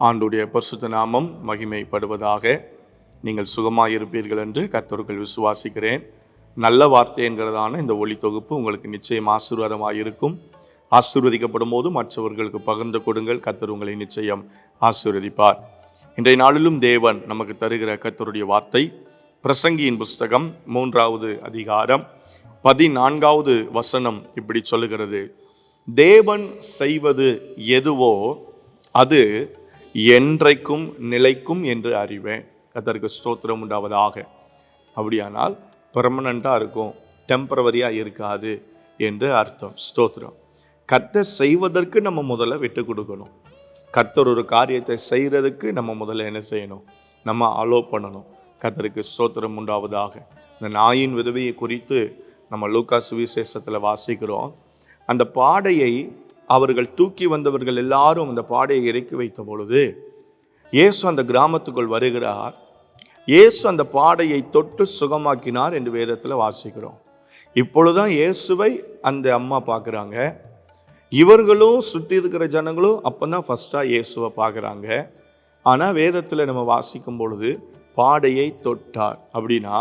ஆண்டுடைய பரிசுத்த நாமம் மகிமைப்படுவதாக நீங்கள் சுகமாக இருப்பீர்கள் என்று கத்தர்கள் விசுவாசிக்கிறேன். நல்ல வார்த்தை என்கிறதான இந்த ஒளி தொகுப்பு உங்களுக்கு நிச்சயம் ஆசீர்வாதமாக இருக்கும் ஆசீர்வதிக்கப்படும் போது மற்றவர்களுக்கு பகிர்ந்து கொடுங்கள். கத்தர் உங்களை நிச்சயம் ஆசீர்வதிப்பார். இன்றைய நாளிலும் தேவன் நமக்கு தருகிற கத்தருடைய வார்த்தை பிரசங்கியின் புஸ்தகம் மூன்றாவது அதிகாரம் பதினான்காவது வசனம் இப்படி சொல்லுகிறது. தேவன் செய்வது எதுவோ அது என்றைக்கும் நிலைக்கும் என்று அறிவேன். கத்தருக்கு ஸ்தோத்திரம் உண்டாவதாக. அப்படியானால் பெர்மனண்ட்டாக இருக்கும் டெம்பரவரியாக இருக்காது என்று அர்த்தம். ஸ்தோத்திரம். கர்த்தர் செய்வதற்கு நம்ம முதல்ல விட்டு கொடுக்கணும். கர்த்தர் ஒரு காரியத்தை செய்கிறதுக்கு நம்ம முதல்ல என்ன செய்யணும்? நம்ம அலோ பண்ணணும். கர்த்தருக்கு ஸ்தோத்திரம் உண்டாவதாக. இந்த நாயின் விதவையை குறித்து நம்ம லூக்கா சுவிசேஷத்தில் வாசிக்கிறோம். அந்த பாடையை அவர்கள் தூக்கி வந்தவர்கள் எல்லாரும் அந்த பாடையை இறக்கி வைத்த பொழுது இயேசு அந்த கிராமத்துக்குள் வருகிறார். இயேசு அந்த பாடையை தொட்டு சுகமாக்கினார் என்று வேதத்தில் வாசிக்கிறோம். இப்பொழுதுதான் இயேசுவை அந்த அம்மா பார்க்குறாங்க. இவர்களும் சுற்றி இருக்கிற ஜனங்களும் அப்போ தான் ஃபஸ்ட்டாக இயேசுவை பார்க்குறாங்க. ஆனால் வேதத்தில் நம்ம வாசிக்கும் பொழுது பாடையை தொட்டார். அப்படின்னா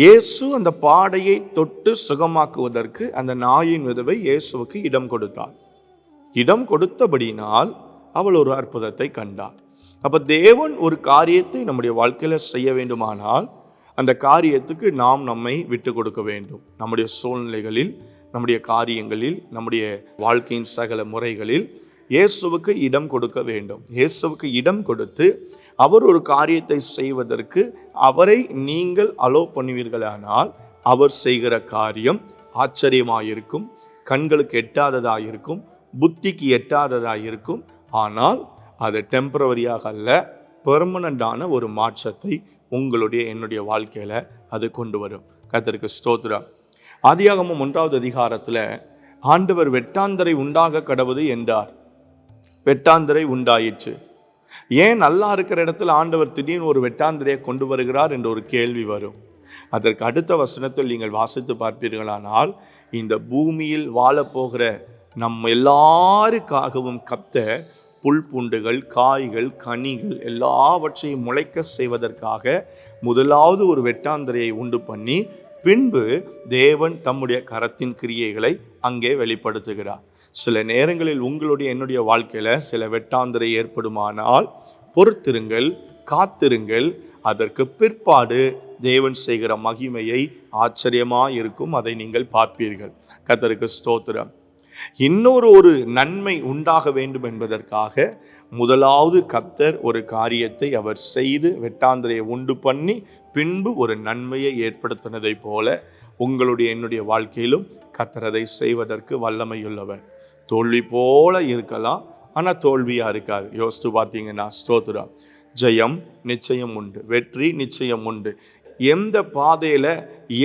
இயேசு அந்த பாடையை தொட்டு சுகமாக்குவதற்கு அந்த நாயின் விதவை இயேசுவுக்கு இடம் கொடுத்தாள். இடம் கொடுத்தபடினால் அவள் ஒரு அற்புதத்தை கண்டாள். அப்போ தேவன் ஒரு காரியத்தை நம்முடைய வாழ்க்கையில் செய்ய வேண்டுமானால் அந்த காரியத்துக்கு நாம் நம்மை விட்டு கொடுக்க வேண்டும். நம்முடைய சூழ்நிலைகளில் நம்முடைய காரியங்களில் நம்முடைய வாழ்க்கையின் சகல முறைகளில் இயேசுவுக்கு இடம் கொடுக்க வேண்டும். இயேசுவுக்கு இடம் கொடுத்து அவர் ஒரு காரியத்தை செய்வதற்கு அவரை நீங்கள் அலோ பண்ணுவீர்களானால் அவர் செய்கிற காரியம் ஆச்சரியமாயிருக்கும் கண்களுக்கு எட்டாததாயிருக்கும் புத்திக்கு எட்டாததாயிருக்கும். ஆனால் அது டெம்பரவரியாக அல்ல பெர்மனண்டான ஒரு மாற்றத்தை உங்களுடைய என்னுடைய வாழ்க்கையில் அது கொண்டு வரும். கத்திற்கு ஸ்தோத்ரா ஆதியாகமும் ஒன்றாவது அதிகாரத்தில் ஆண்டவர் வெட்டாந்தரை உண்டாக கடவுது என்றார். வெட்டாந்திரை உண்டாயிற்று. ஏன் நல்லா இருக்கிற இடத்துல ஆண்டவர் திடீர்னு ஒரு வெட்டாந்திரையை கொண்டு வருகிறார் என்ற ஒரு கேள்வி வரும். அதற்கு அடுத்த வசனத்தில் நீங்கள் வாசித்து பார்ப்பீர்களானால் இந்த பூமியில் வாழப்போகிற நம்ம எல்லாருக்காகவும் கத்த புல் பூண்டுகள் காய்கள் கனிகள் எல்லாவற்றையும் முளைக்க செய்வதற்காக முதலாவது ஒரு வெட்டாந்திரையை உண்டு பண்ணி பின்பு தேவன் தம்முடைய கரத்தின் கிரியைகளை அங்கே வெளிப்படுத்துகிறார். சில நேரங்களில் உங்களுடைய என்னுடைய வாழ்க்கையில் சில வெட்டாந்திரை ஏற்படுமானால் பொறுத்திருங்கள் காத்திருங்கள் அதற்கு பிற்பாடு தேவன் செய்கிற மகிமையை ஆச்சரியமாக இருக்கும் அதை நீங்கள் பார்ப்பீர்கள். கத்தருக்கு ஸ்தோத்திரம். இன்னொரு ஒரு நன்மை உண்டாக வேண்டும் என்பதற்காக முதலாவது கத்தர் ஒரு காரியத்தை அவர் செய்து வெட்டாந்திரையை உண்டு பண்ணி பின்பு ஒரு நன்மையை ஏற்படுத்தினதை போல உங்களுடைய என்னுடைய வாழ்க்கையிலும் கத்தரதை செய்வதற்கு வல்லமையுள்ளவர். தோல்வி போல இருக்கலாம் ஆனால் தோல்வியாக இருக்காது. யோசித்து பார்த்தீங்கன்னா ஸ்தோத்திரம். ஜெயம் நிச்சயம் உண்டு. வெற்றி நிச்சயம் உண்டு. எந்த பாதையில்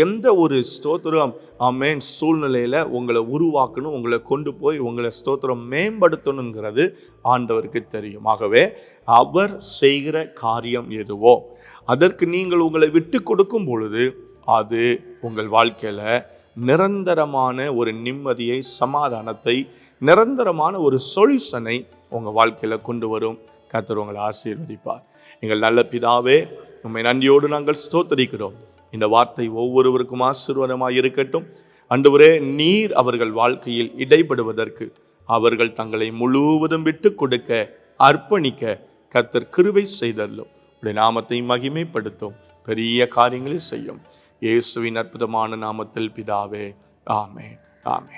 எந்த ஒரு ஸ்தோத்திரம் ஆமேன் சூழ்நிலையில் உங்களை உருவாக்கணும் உங்களை கொண்டு போய் உங்களை ஸ்தோத்திரம் மேம்படுத்தணுங்கிறது ஆண்டவருக்கு தெரியும். ஆகவே அவர் செய்கிற காரியம் எதுவோ அதற்கு நீங்கள் உங்களை விட்டு கொடுக்கும் பொழுது அது உங்கள் வாழ்க்கையில் நிரந்தரமான ஒரு நிம்மதியை சமாதானத்தை நிரந்தரமான ஒரு சொல்யூஷனை உங்கள் வாழ்க்கையில் கொண்டு வரும். கத்தர் உங்களை ஆசீர்வதிப்பார். எங்கள் நல்ல பிதாவே உண்மை நன்றியோடு நாங்கள் ஸ்தோத்தரிக்கிறோம். இந்த வார்த்தை ஒவ்வொருவருக்கும் ஆசீர்வாதமாக இருக்கட்டும். அன்றுவரே நீர் அவர்கள் வாழ்க்கையில் இடைப்படுவதற்கு அவர்கள் தங்களை முழுவதும் விட்டு கொடுக்க அர்ப்பணிக்க கத்தர் கிருவை செய்தல்லும் உடைய நாமத்தை மகிமைப்படுத்தும். பெரிய காரியங்களை செய்யும். இயேசுவின் அற்புதமான நாமத்தில் பிதாவே ஆமே ஆமே